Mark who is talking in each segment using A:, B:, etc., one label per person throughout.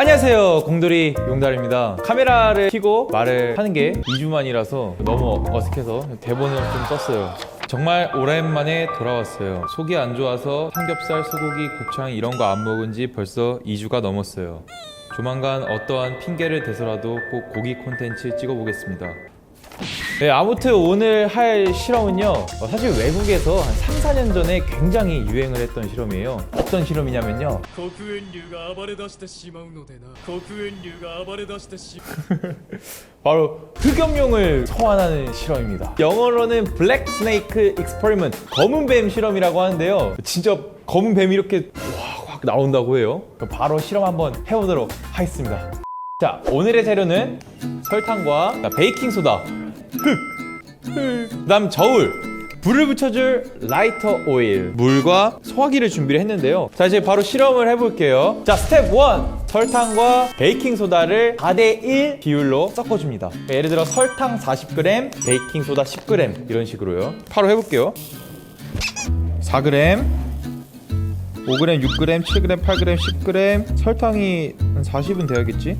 A: 안녕하세요 공돌이 용달입니다. 카메라를 켜고 말을 하는 게 2주 만이라서 너무 어색해서 대본을 좀 썼어요. 정말 오랜만에 돌아왔어요. 속이 안 좋아서 삼겹살, 소고기, 곱창 이런 거 안 먹은 지 벌써 2주가 넘었어요. 조만간 어떠한 핑계를 대서라도 꼭 고기 콘텐츠 찍어보겠습니다 네, 아무튼 오늘 할 실험은요. 어, 사실 외국에서 한 3, 4년 전에 굉장히 유행을 했던 실험이에요. 어떤 실험이냐면요.
B: 黒煙竜が暴れ出してしまうのでな黒煙竜が暴れ出してし
A: 바로 흑염룡을 소환하는 실험입니다. 영어로는 블랙 스네이크 익스퍼리먼트 검은 뱀 실험이라고 하는데요. 진짜 검은 뱀이 이렇게 확, 확 나온다고 해요. 그럼 바로 실험 한번 해보도록 하겠습니다. 자, 오늘의 재료는 설탕과 베이킹 소다, 흙, 그 다음 저울, 불을 붙여줄 라이터 오일, 물과 소화기를 준비를 했는데요. 자, 이제 바로 실험을 해볼게요. 자, 스텝 1. 설탕과 베이킹 소다를 4대1 비율로 섞어줍니다. 예를 들어 설탕 40g, 베이킹 소다 10g 이런 식으로요. 바로 해볼게요. 4g, 5g, 6g, 7g, 8g, 10g 설탕이 한 40은 돼야겠지?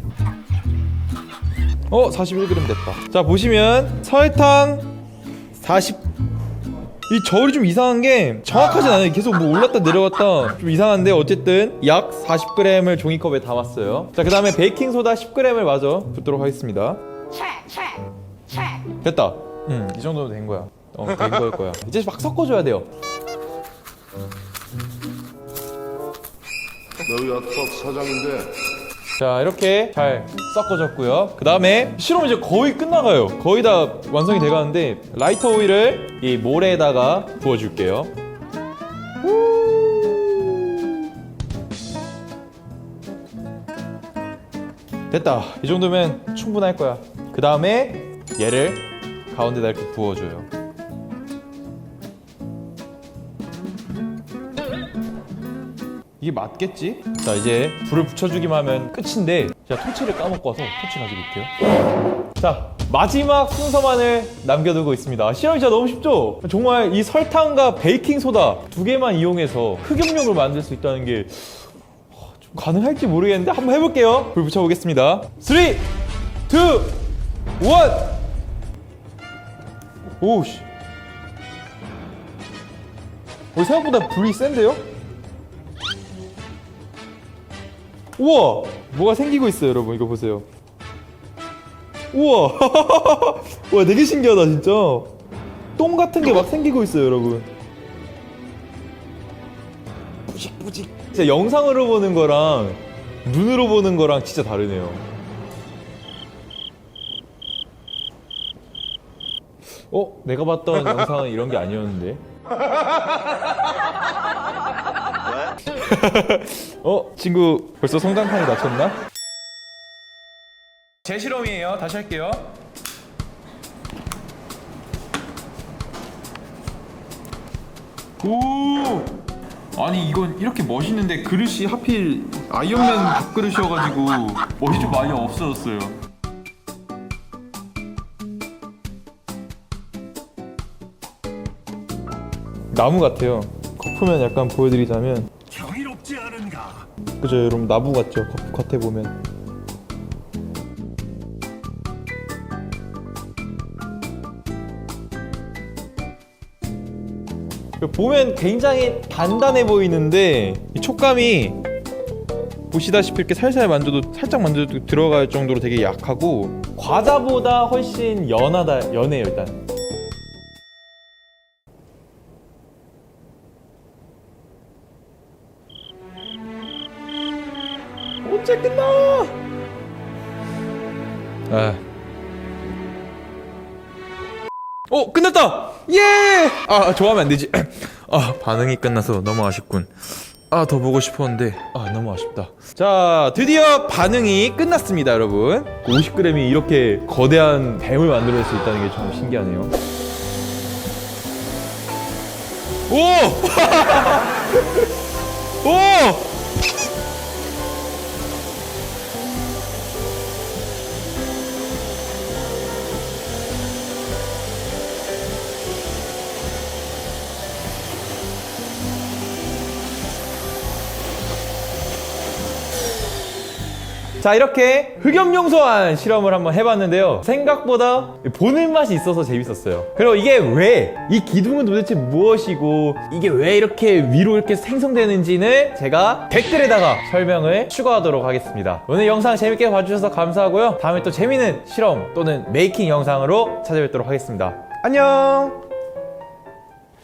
A: 어 41g 됐다. 자 보시면 설탕. 40이 저울이 좀 이상한 게 정확하진 않아요. 계속 뭐 올랐다 내려갔다. 좀 이상한데 어쨌든 약 40g을 종이컵에 담았어요. 자 그 다음에 베이킹소다 10g을 마저 붓도록 하겠습니다. 됐다. 음 이 정도면 된 거야. 어 된 거일 거야. 이제 막 섞어줘야 돼요.
C: 너 약밥 사장인데
A: 자 이렇게 잘 섞어졌고요. 그 다음에 실험 이제 거의 끝나가요. 거의 다 완성이 돼가는데 라이터 오일을 이 모래에다가 부어줄게요. 됐다. 이 정도면 충분할 거야. 그 다음에 얘를 가운데다 이렇게 부어줘요 이게 맞겠지? 자 이제 불을 붙여주기만 하면 끝인데 제가 토치를 까먹고 와서 토치 가지고 올게요 자 마지막 순서만을 남겨두고 있습니다 실험이 진짜 너무 쉽죠? 정말 이 설탕과 베이킹소다 두 개만 이용해서 흑염룡을 만들 수 있다는 게 어, 좀 가능할지 모르겠는데 한번 해볼게요 불 붙여보겠습니다 3 2 1 오우씨 어, 생각보다 불이 센데요? 우와! 뭐가 생기고 있어요, 여러분. 이거 보세요. 우와! 와, 되게 신기하다, 진짜. 똥 같은 게 막 생기고 있어요, 여러분. 뿌직뿌직. 진짜 영상으로 보는 거랑 눈으로 보는 거랑 진짜 다르네요. 어? 내가 봤던 영상은 이런 게 아니었는데. 어? 친구 벌써 성장판이 낮췄나? 제 실험이에요. 다시 할게요. 오! 아니 이건 이렇게 멋있는데 그릇이 하필 아이언맨 밥그릇이어가지고 멋이 좀 많이 없어졌어요. 나무 같아요. 거푸면 약간 보여드리자면 그죠? 여러분 나무 같죠? 겉- 겉에 보면. 보면 굉장히 단단해 보이는데 이 촉감이 보시다시피 이렇게 살살 만져도 살짝 만져도 들어갈 정도로 되게 약하고 과자보다 훨씬 연하다 연해요 일단 언제 끝나? 아. 어 끝났다! 예! 아 좋아하면 안 되지. 아 반응이 끝나서 너무 아쉽군. 아 더 보고 싶었는데 아 너무 아쉽다. 자 드디어 반응이 끝났습니다, 여러분. 50g이 이렇게 거대한 뱀을 만들어낼 수 있다는 게좀 신기하네요. 오! 오! 자 이렇게 흑염용소환 실험을 한번 해봤는데요. 생각보다 보는 맛이 있어서 재밌었어요. 그리고 이게 왜 이 기둥은 도대체 무엇이고 이게 왜 이렇게 위로 이렇게 생성되는지는 제가 댓글에다가 설명을 추가하도록 하겠습니다. 오늘 영상 재밌게 봐주셔서 감사하고요. 다음에 또 재밌는 실험 또는 메이킹 영상으로 찾아뵙도록 하겠습니다. 안녕